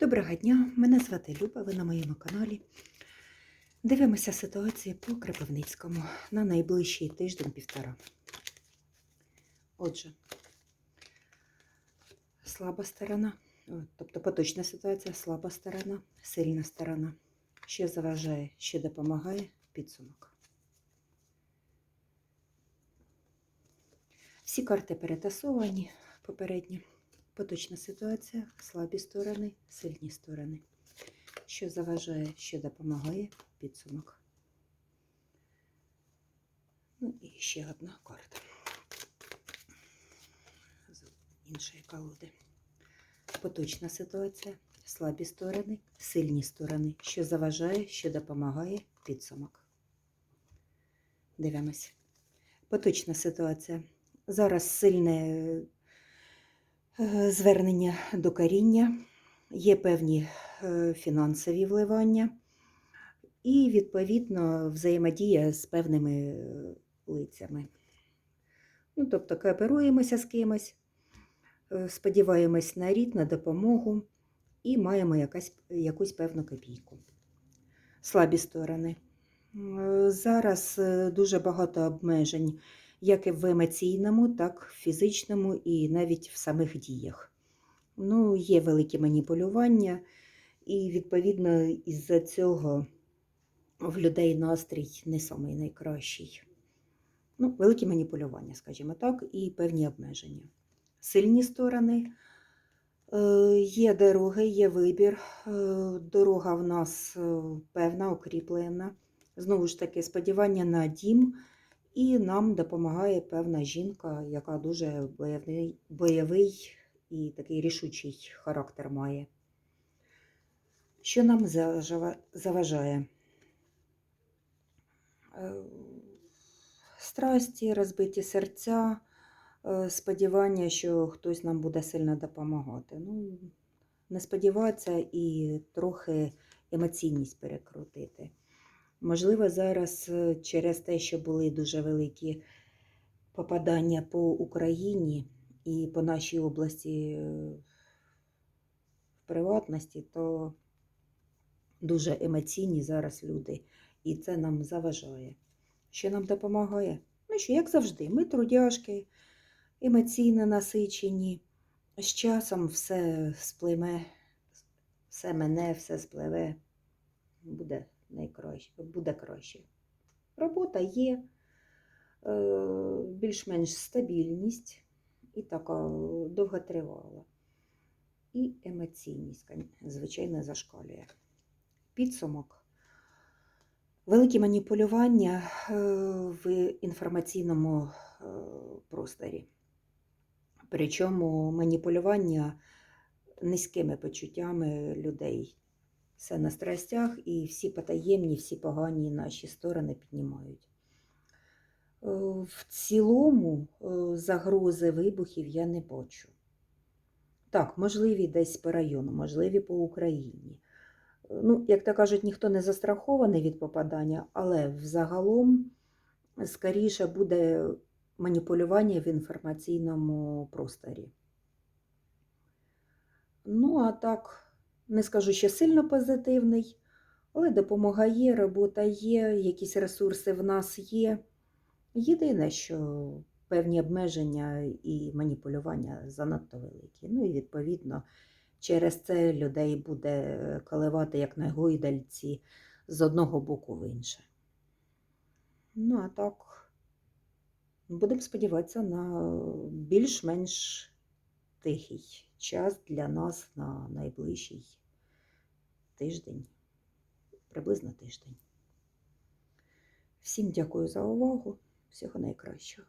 Доброго дня, мене звати Люба, ви на моєму каналі. Дивимося ситуацію по Кропивницькому на найближчий тиждень-півтора. Отже, слаба сторона, тобто поточна ситуація, слаба сторона, сильна сторона. Що заважає, що допомагає, підсумок. Всі карти перетасовані попередні. Поточна ситуація, слабі сторони, сильні сторони. Що заважає, що допомагає, підсумок. Ну і ще одна карта з іншої колоди. Поточна ситуація, слабі сторони, сильні сторони. Що заважає, що допомагає, підсумок. Дивимось. Поточна ситуація. Зараз сильне звернення до коріння, є певні е, фінансові вливання і, відповідно, взаємодія з певними е, лицями. Ну, тобто кооперуємося з кимось, е, сподіваємось на рід, на допомогу і маємо якась, якусь певну копійку. Слабі сторони. Е, Зараз е, дуже багато обмежень як і в емоційному, так і в фізичному і навіть в самих діях. Ну, є великі маніпулювання, і, відповідно, із-за цього в людей настрій не самий найкращий. Ну, великі маніпулювання, скажімо так, і певні обмеження. Сильні сторони. Е, Є дороги, є вибір. Е, Дорога в нас е, певна, укріплена. Знову ж таки, сподівання на дім. І нам допомагає певна жінка, яка дуже бойовий, бойовий і такий рішучий характер має. Що нам заважає? Е, Страсті, розбиті серця, е, сподівання, що хтось нам буде сильно допомагати. Ну, не сподіватися і трохи емоційність перекрутити. Можливо, зараз е, через те, що були дуже великі попадання по Україні і по нашій області е, в приватності, то дуже емоційні зараз люди, і це нам заважає. Що нам допомагає? Ну що, як завжди, ми трудяшки, емоційно насичені. З часом все сплиме, все мене, все спливе. Буде найкраще, буде краще. Робота є, е, більш-менш стабільність і така довготривала. І емоційність, звичайно, зашкалює. Підсумок. Великі маніпулювання е, в інформаційному е, просторі. Причому маніпулювання низькими почуттями людей. Все на страстях, і всі потаємні, всі погані наші сторони піднімають. Е, В цілому е, загрози вибухів я не бачу. Так, можливі десь по району, можливі по Україні. Е, Ну, як то кажуть, ніхто не застрахований від попадання, але взагалом скоріше буде маніпулювання в інформаційному просторі. Ну, а так, не скажу, що сильно позитивний, але допомога є, робота є, якісь ресурси в нас є. Єдине, що певні обмеження і маніпулювання занадто великі. Ну і відповідно через це людей буде коливати як на гойдальці з одного боку в інше. Ну, а так, будемо сподіватися на більш-менш тихий час для нас на найближчий тиждень, приблизно тиждень. Всім дякую за увагу. Всього найкращого.